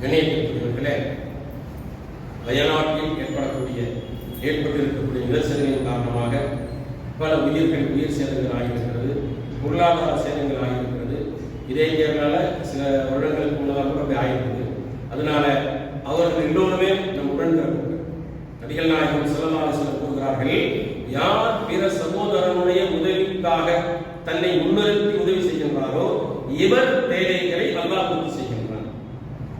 கணேசர்களே வயநாட்டில் ஏற்படக்கூடிய ஏற்பட்டிருக்கக்கூடிய நிலச்சரிவின் காரணமாக பல உயிர்கள் உயிர் சேதங்கள் ஆகியிருக்கிறது பொருளாதார சேதங்கள் ஆகியிருக்கிறது. இதே இயற்கையால சில வருடங்களுக்கு முன்னதாக கூட அப்படி ஆகியிருக்குது அதனால அவர்கள் எல்லோருமே நம் உடன்பிறப்பு பிறந்தவர்கள் நபிகள் நாயகம் சிலமாக சில கூறுகிறார்கள் யார் பிற சகோதரனுடைய உதவிக்காக தன்னை முன்னிறுத்தி உதவி செய்கின்றாரோ இவர் தேவைகளை அல்லாஹ் பூர்த்தி செய்கிறார்.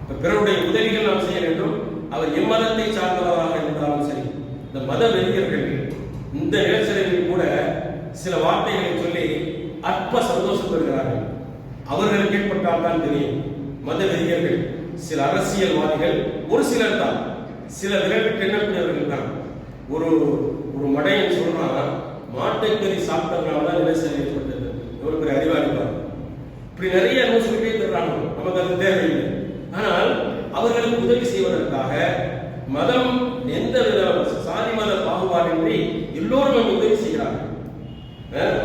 பிறருடைய உதவிகள் நாம் செய்ய வேண்டும். அவர் எம்மதத்தை சார்ந்தவராக இருந்தாலும் சரி. இந்த மத வெறியர்கள் இந்த நிலச்சரிவில் கூட சில வார்த்தைகளை சொல்லி அற்ப சந்தோஷம் பெறுகிறார்கள் அவர்களுக்கு ஏற்பட்டால் தான் தெரியும். மத வெறியர்கள் சில அரசியல்வாதிகள் ஒரு சிலர் தான். சில விரலுக்கு எண்ணக்கூடியவர்கள் தான். ஒரு ஒரு மடையன் சொல்றான் மாட்டுக்கறி சாப்பிட்டதுனால தான் நிலச்சரி ஏற்பட்டது. எவ்வளவு பெரிய அறிவாளி இப்படி நிறைய நூல் சொல்லிட்டே தர்றாங்க. நமக்கு அது தேவையில்லை. ஆனால் அவர்களுக்கு உதவி செய்வதற்காக மதம் எந்த வித சாதி மத பாகுபாடின்றி எல்லோரும் நமக்கு உதவி செய்கிறார்கள்.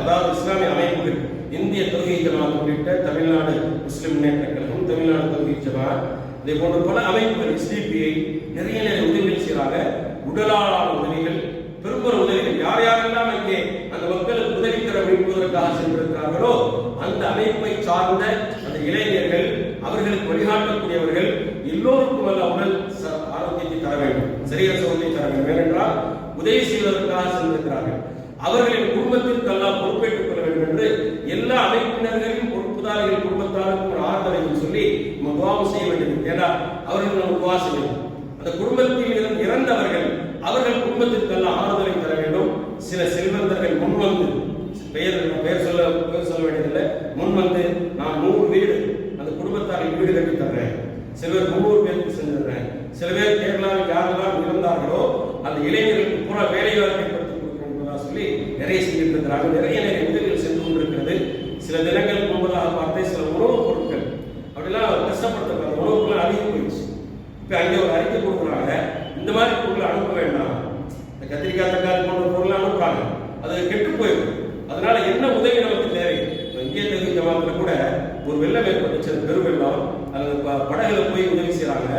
அதாவது இஸ்லாமிய அமைப்புகள் இந்திய தொகுதி ஜமாத் உள்ளிட்ட தமிழ்நாடு முஸ்லிம் முன்னேற்ற கழகம் தமிழ்நாடு தொகுதி ஜமாத் இதை போன்ற பல அமைப்புகள் சிபிஐ நிறைய நிறைய உதவிகள் செய்கிறாங்க. உடலாளான உதவிகள் பெரும்பெரும் உதவிகள் யார் யாரெல்லாம் இங்கே அந்த மக்களுக்கு உதவி தர மீட்பதற்காக சென்றிருக்கிறார்களோ அந்த அமைப்பை சார்ந்த அந்த இளைஞர்கள் அவர்களுக்கு வழிகாட்டக்கூடியவர்கள் எல்லோருக்கும் அல்ல உடல் ச- ஆரோக்கியத்தை தர வேண்டும். சரியா சோதனை தர வேண்டும். ஏனென்றால் உதவி செய்வதற்காக சென்றிருக்கிறார்கள் அவர்களின் குடும்பத்திற்கு எல்லாம் பொறுப்பேற்றுக் கொள்ள வேண்டும் என்று எல்லா அமைப்பினர்களையும் பொறுப்புதாரிகள் குடும்பத்தாருக்கும் ஒரு ஆதரவை சொல்லி நம்ம துவாவும் செய்ய வேண்டும் ஏன்னா அவர்கள் நம்ம துவா செய்யணும். அந்த குடும்பத்தில் இருந்து இறந்தவர்கள் அவர்கள் குடும்பத்திற்கெல்லாம் ஆறுதலை தர வேண்டும். சில செல்வந்தர்கள் முன்வந்து பெயர் பெயர் சொல்ல பெயர் சொல்ல வேண்டும் முன்வந்து நான் நூறு வீடு அந்த குடும்பத்தாரின் வீடு கட்டி சில சிலர் முன்னூறு பேருக்கு செஞ்சிடுறேன் சில பேர் கேரளாவில் யாரெல்லாம் இருந்தார்களோ அந்த இளைஞர்களுக்கு பூரா வேலை வாய்ப்பை ஏற்படுத்தி கொடுக்கிறோம் சொல்லி நிறைய செஞ்சிருக்கிறார்கள் நிறைய நிறைய உதவிகள் சென்று கொண்டிருக்கிறது. சில தினங்கள் முன்பதாக பார்த்தே சில உணவுப் பொருட்கள் அப்படிலாம் கஷ்டப்படுத்த உணவுப் பொருள் அதிகம் போயிடுச்சு. இப்போ அங்கே ஒரு அறிக்கை கொடுக்குறாங்க. இந்த மாதிரி பொருளை அனுப்ப வேண்டாம். இந்த கத்திரிக்காய் தக்காளி போன்ற பொருளை அனுப்புறாங்க. அது கெட்டு போயிடும். அதனால என்ன உதவி நமக்கு தேவை? இங்கே இந்திய மாதத்தில் கூட ஒரு வெள்ளம் ஏற்பட்டுச்சு அது பெருவெள்ளம் அல்லது ப- படகுல போய் உதவி செய்கிறாங்க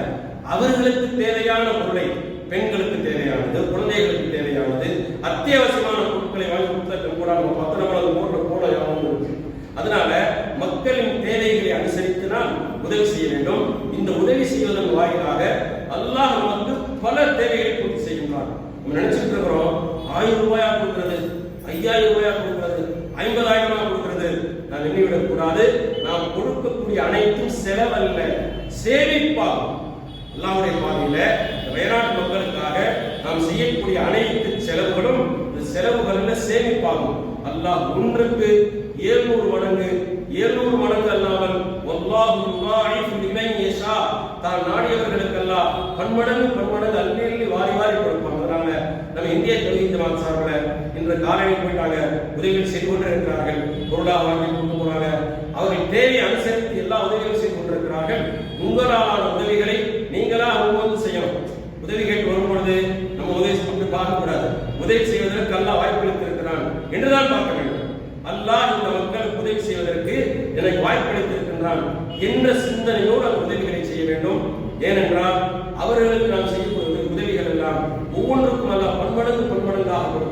அவர்களுக்கு தேவையான பொருளை பெண்களுக்கு தேவையானது குழந்தைகளுக்கு தேவையானது அத்தியாவசியமான பொருட்களை வாங்கி கூடாது கூட பத்திரமளவு போன்ற போல இருக்கு. அதனால மக்களின் தேவைகளை அனுசரித்து நாம் உதவி செய்ய வேண்டும். இந்த உதவி செய்வதன் வாயிலாக அல்லாஹ் நமக்கு பல தேவைகளை பூர்த்தி செய்கின்றான். நம்ம நினைச்சிட்டு இருக்கிறோம் ஆயிரம் ரூபாயா கொடுக்கிறது ஐயாயிரம் ரூபாயா கொடுக்கிறது ஐம்பதாயிரமா கொடுக்கிறது நான் எண்ணிவிடக் கூடாது நாம் கொடுக்கக்கூடிய அனைத்தும் செலவல்ல சேமிப்பாகும். அல்லாவுடைய பாதையில வயநாட்டு மக்களுக்காக நாம் செய்யக்கூடிய அனைத்து செலவுகளும் இந்த செலவுகள்ல சேமிப்பாகும். அல்லாஹ் ஒன்றுக்கு ஏழ்நூறு மடங்கு ஏழ்நூறு மடங்கு அல்லாமல் வல்லாஹு தான் நாடியவர்கள் பன்மடங்கு பன்மடங்கு அள்ளி அள்ளி வாரி வாரி கொடுப்பாங்க. அதனால நம்ம இந்திய தொழில் ஜமாத் சார்பில் இன்று காலையில் போயிட்டாங்க. உதவிகள் செய்து கொண்டு இருக்கிறார்கள் பொருளாக வாங்கி கொண்டு போறாங்க. அவர்கள் தேவை அனுசரித்து எல்லா உதவிகளும் செய்து கொண்டிருக்கிறார்கள். உங்களாலான உதவிகளை நீங்களா அவ்வப்போது செய்யணும். உதவிகள் வரும்பொழுது நம்ம உதவி கொண்டு பார்க்கக்கூடாது. உதவி செய்வதற்கு அல்லாஹ் வாய்ப்பளித்திருக்கிறான் என்றுதான் பார்க்க வேண்டும். அல்லாஹ் இந்த மக்களுக்கு உதவி செய்வதற்கு எனக்கு வாய்ப்பளித்திருக்கின்றான் என்ற சிந்தனையோடு அந்த உதவிகளை செய்ய வேண்டும்? ஏனென்றால் அவர்களுக்கு நாம் செய்யக்கூடிய உதவிகள் எல்லாம் ஒவ்வொன்றுக்கும் அல்ல பன்மடங்கு பன்மடங்காக கொடுப்பார்